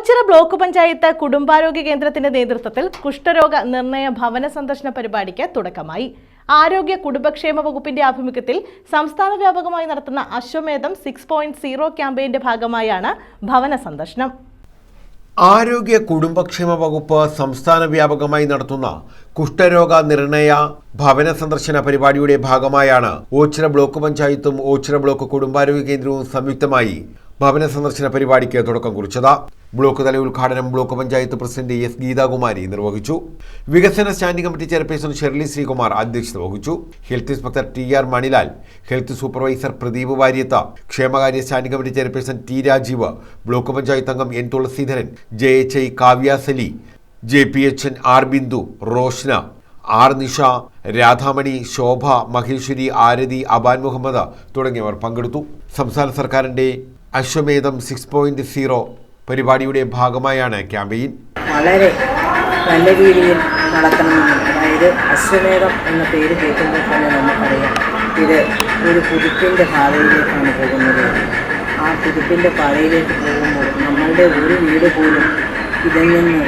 Ochira block panchayat കുടുംബാരോഗ്യ കേന്ദ്രത്തിന്റെ നേതൃത്വത്തിൽ കുഷ്ഠരോഗ നിർണയ ഭവന സന്ദർശന പരിപാടിക്ക് തുടക്കമായി. ആരോഗ്യ കുടുംബക്ഷേമ വകുപ്പിന്റെ ആഭിമുഖ്യത്തിൽ സംസ്ഥാന വ്യാപകമായി നടത്തുന്ന അശ്വമേധം സിക്സ് പോയിന്റ് സീറോ ക്യാമ്പയിന്റെ ഭാഗമായാണ് ഭവന സന്ദർശനം. ആരോഗ്യ കുടുംബക്ഷേമ വകുപ്പ് സംസ്ഥാന വ്യാപകമായി നടത്തുന്ന കുഷ്ഠരോഗ നിർണയ ഭവന സന്ദർശന പരിപാടിയുടെ ഭാഗമായാണ് ഓച്ചിറ ബ്ലോക്ക് പഞ്ചായത്തും ഓച്ചിറ ബ്ലോക്ക് കുടുംബാരോഗ്യ കേന്ദ്രവും സംയുക്തമായി ഭവന സന്ദർശന പരിപാടിക്ക് തുടക്കം കുറിച്ചത്. ബ്ലോക്ക് തല ഉദ്ഘാടനം block panchayat president S Geethakumari നിർവഹിച്ചു. വികസന standing committee chairperson Sherly Sreekumar അധ്യക്ഷത വഹിച്ചു. Health inspector T R Manilal health supervisor Pradeep വാര്യത്ത ക്ഷേമകാര്യ standing committee chairperson T Rajeev block panchayat അംഗം N Thulaseedharan J H I Kavyasali J P H N R Bindu Roshna R Nisha Radhamani Shobha Maheswari Arathi Aban Muhammad തുടങ്ങിയവർ പങ്കെടുത്തു. സംസ്ഥാന സർക്കാരിന്റെ അശ്വമേധം six point zero പരിപാടിയുടെ ഭാഗമായാണ് campaign. വളരെ നല്ല രീതിയിൽ നടക്കണമെന്ന് അതായത് അശ്വമേധം എന്ന പേര് കേൾക്കുമ്പോൾ തന്നെ നമുക്കറിയാം. ഇത് ഒരു പുതുപ്പിന്റെ പാതയിലേക്കാണ് പോകുന്നത്. ആ പുതുപ്പിന്റെ പാതയിലേക്ക് പോകുമ്പോൾ നമ്മളുടെ ഒരു വീട് പോലും ഇതിൽ നിന്ന്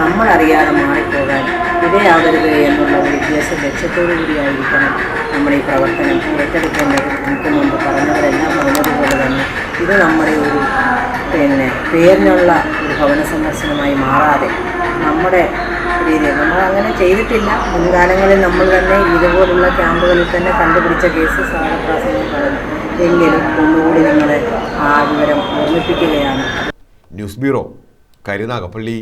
നമ്മളറിയാതെ മാറിപ്പോകാൻ ഇടയാകരുത് എന്നുള്ള ഒരു വിദ്യാഭ്യാസ ലക്ഷ്യത്തോടു കൂടിയായിരിക്കണം നമ്മൾ ഈ പ്രവർത്തനം ഏറ്റെടുക്കേണ്ടത്. ഇത് നമ്മുടെ ഒരു പിന്നെ പേരിനുള്ള ഒരു ഭവന സന്ദർശനമായി മാറാതെ നമ്മുടെ രീതിയിൽ നമ്മൾ അങ്ങനെ ചെയ്തിട്ടില്ല. മുൻകാലങ്ങളിൽ നമ്മൾ തന്നെ ഇതുപോലുള്ള ക്യാമ്പുകളിൽ തന്നെ കണ്ടുപിടിച്ച കേസ് സാധപ്രാസംഗം പറഞ്ഞു എങ്കിലും ഒന്നുകൂടി നിങ്ങളെ ആ വിവരം ഓർമ്മിപ്പിക്കുകയാണ്. News bureau Karunagappally.